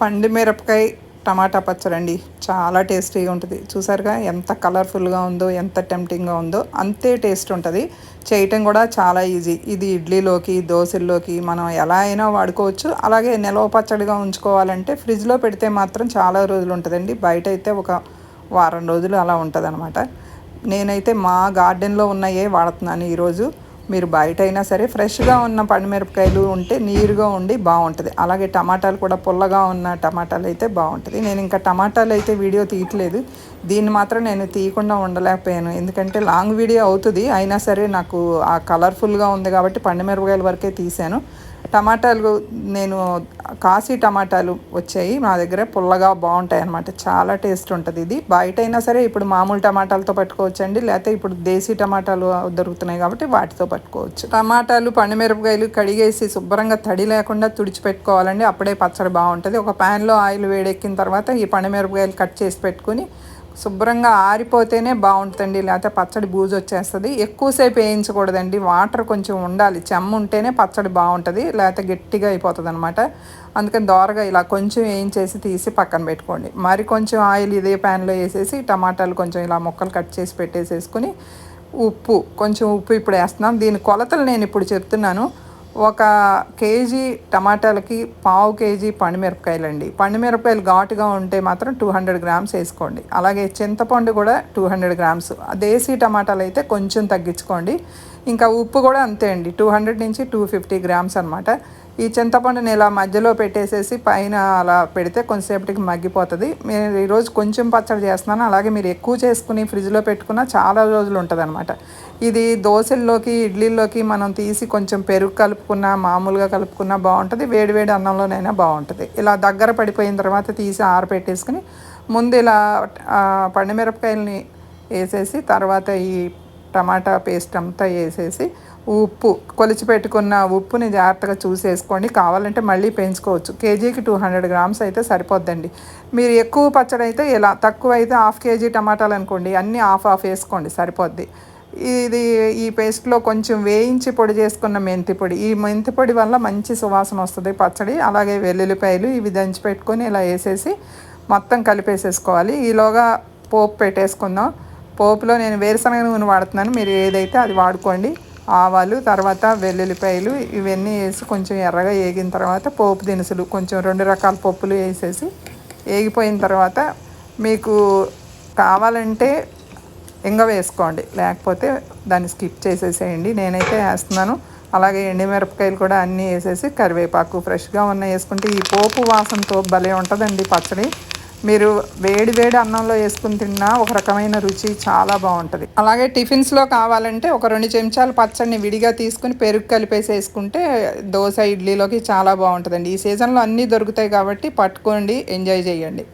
పండు మిరపకాయ టమాటా పచ్చడి అండి చాలా టేస్టీగా ఉంటుంది. చూసారుగా ఎంత కలర్ఫుల్గా ఉందో ఎంత టెంప్టింగ్గా ఉందో అంతే టేస్ట్ ఉంటుంది. చేయటం కూడా చాలా ఈజీ. ఇది ఇడ్లీలోకి దోశల్లోకి మనం ఎలా అయినా వాడుకోవచ్చు. అలాగే నిలవ పచ్చడిగా ఉంచుకోవాలంటే ఫ్రిడ్జ్లో పెడితే మాత్రం చాలా రోజులు ఉంటుందండి. బయట అయితే ఒక వారం రోజులు అలా ఉంటుంది నేనైతే మా గార్డెన్లో ఉన్నాయే వాడుతున్నాను ఈరోజు. మీరు బయట అయినా సరే ఫ్రెష్గా ఉన్న పండుమిరపకాయలు ఉంటే నీరుగా ఉండి బాగుంటుంది. అలాగే టమాటాలు కూడా పుల్లగా ఉన్న టమాటాలు అయితే బాగుంటుంది. నేను ఇంకా టమాటాలు అయితే వీడియో తీయట్లేదు. దీన్ని మాత్రం నేను తీయకుండా ఉండలేకపోయాను. ఎందుకంటే లాంగ్ వీడియో అవుతుంది. అయినా సరే నాకు ఆ కలర్ఫుల్గా ఉంది కాబట్టి పండుమిరపకాయల వరకే తీశాను. టమాటాలు నేను కాశీ టమాటాలు వచ్చాయి. మా దగ్గర పుల్లగా బాగుంటాయి అన్నమాట చాలా టేస్ట్ ఉంటుంది ఇది. బయట అయినా సరే ఇప్పుడు మామూలు టమాటాలతో పట్టుకోవచ్చండి. లేకపోతే ఇప్పుడు దేశీ టమాటాలు దొరుకుతున్నాయి కాబట్టి వాటితో పట్టుకోవచ్చు. టమాటాలు పండుమిరపకాయలు కడిగేసి శుభ్రంగా తడి లేకుండా తుడిచిపెట్టుకోవాలండి. అప్పుడే పచ్చడి బాగుంటుంది. ఒక ప్యాన్లో ఆయిల్ వేడెక్కిన తర్వాత ఈ పండుమిరపకాయలు కట్ చేసి పెట్టుకుని శుభ్రంగా ఆరిపోతేనే బాగుంటుందండి లేకపోతే పచ్చడి బూజు వచ్చేస్తుంది. ఎక్కువసేపు వేయించకూడదండి వాటర్ కొంచెం ఉండాలి. చెమ్మ ఉంటేనే పచ్చడి బాగుంటుంది లేకపోతే గట్టిగా అయిపోతుంది అనమాట అందుకని దోరగా ఇలా కొంచెం వేయించేసి తీసి పక్కన పెట్టుకోండి. మరి కొంచెం ఆయిల్ ఇదే ప్యాన్లో వేసేసి టమాటాలు కొంచెం ఇలా ముక్కలు కట్ చేసి పెట్టేసేసుకుని ఉప్పు కొంచెం ఉప్పు ఇప్పుడు వేస్తున్నాం. దీని కొలతలు నేను ఇప్పుడు చెప్తున్నాను. ఒక కేజీ టమాటాలకి పావు కేజీ పండుమిరపకాయలు అండి పండుమిరపకాయలు ఘాటుగా ఉంటే మాత్రం టూ హండ్రెడ్ గ్రామ్స్ వేసుకోండి. అలాగే చింతపండు కూడా టూ హండ్రెడ్ గ్రామ్స్. దేశీ టమాటాలు అయితే కొంచెం తగ్గించుకోండి. ఇంకా ఉప్పు కూడా అంతే అండి. టూ హండ్రెడ్ నుంచి టూ ఫిఫ్టీ గ్రామ్స్ అనమాట ఈ చింతపండుని ఇలా మధ్యలో పెట్టేసేసి పైన అలా పెడితే కొంతసేపటికి మగ్గిపోతుంది. నేను ఈరోజు కొంచెం పచ్చడి చేస్తున్నాను. అలాగే మీరు ఎక్కువ చేసుకుని ఫ్రిడ్జ్లో పెట్టుకున్న చాలా రోజులు ఉంటుంది అనమాట ఇది దోశల్లోకి ఇడ్లీల్లోకి మనం తీసి కొంచెం పెరుగు కలుపుకున్న మామూలుగా కలుపుకున్న బాగుంటుంది. వేడివేడి అన్నంలోనైనా బాగుంటుంది. ఇలా దగ్గర పడిపోయిన తర్వాత తీసి ఆరపెట్టేసుకుని ముందు ఇలా పండుమిరపకాయలని వేసేసి తర్వాత ఈ టమాటా పేస్ట్ అంతా వేసేసి ఉప్పు కొలిచి పెట్టుకున్న ఉప్పుని జాగ్రత్తగా చూసేసుకోండి కావాలంటే మళ్ళీ పెంచుకోవచ్చు. కేజీకి టూ హండ్రెడ్ గ్రామ్స్ అయితే సరిపోద్దండి. మీరు ఎక్కువ పచ్చడి అయితే ఇలా తక్కువ అయితే హాఫ్ కేజీ టమాటాలు అనుకోండి. అన్నీ హాఫ్ హాఫ్ వేసుకోండి. సరిపోద్ది. ఇది ఈ పేస్ట్లో కొంచెం వేయించి పొడి చేసుకున్న మెంతి పొడి. ఈ మెంతి పొడి వల్ల మంచి సువాసన వస్తుంది పచ్చడి. అలాగే వెల్లుల్లిపాయలు ఇవి దంచి పెట్టుకొని ఇలా వేసేసి మొత్తం కలిపేసేసుకోవాలి. ఈలోగా పోపు పెట్టేసుకుందాం. పోపులో నేను వేరుశనగ నూనె వాడుతున్నాను. మీరు ఏదైతే అది వాడుకోండి. ఆవాలు తర్వాత వెల్లుల్లిపాయలు ఇవన్నీ వేసి కొంచెం ఎర్రగా వేగిన తర్వాత పోపు దినుసులు కొంచెం రెండు రకాల పప్పులు వేసేసి వేగిపోయిన తర్వాత మీకు కావాలంటే ఇంగ వేసుకోండి. లేకపోతే దాన్ని స్కిప్ చేసేసేయండి. నేనైతే వేస్తున్నాను. అలాగే ఎండిమిరపకాయలు కూడా అన్నీ వేసేసి కరివేపాకు ఫ్రెష్గా ఉన్న వేసుకుంటే ఈ పోపు వాసనతో భలే ఉంటుందండి పచ్చడి. మీరు వేడి వేడి అన్నంలో వేసుకుని తిన్నా ఒక రకమైన రుచి చాలా బాగుంటుంది. అలాగే టిఫిన్స్లో కావాలంటే ఒక రెండు చెంచాలు పచ్చడిని విడిగా తీసుకుని పెరుగు కలిపేసి వేసుకుంటే దోశ ఇడ్లీలోకి చాలా బాగుంటుందండి. ఈ సీజన్లో అన్నీ దొరుకుతాయి కాబట్టి పట్టుకోండి ఎంజాయ్ చేయండి.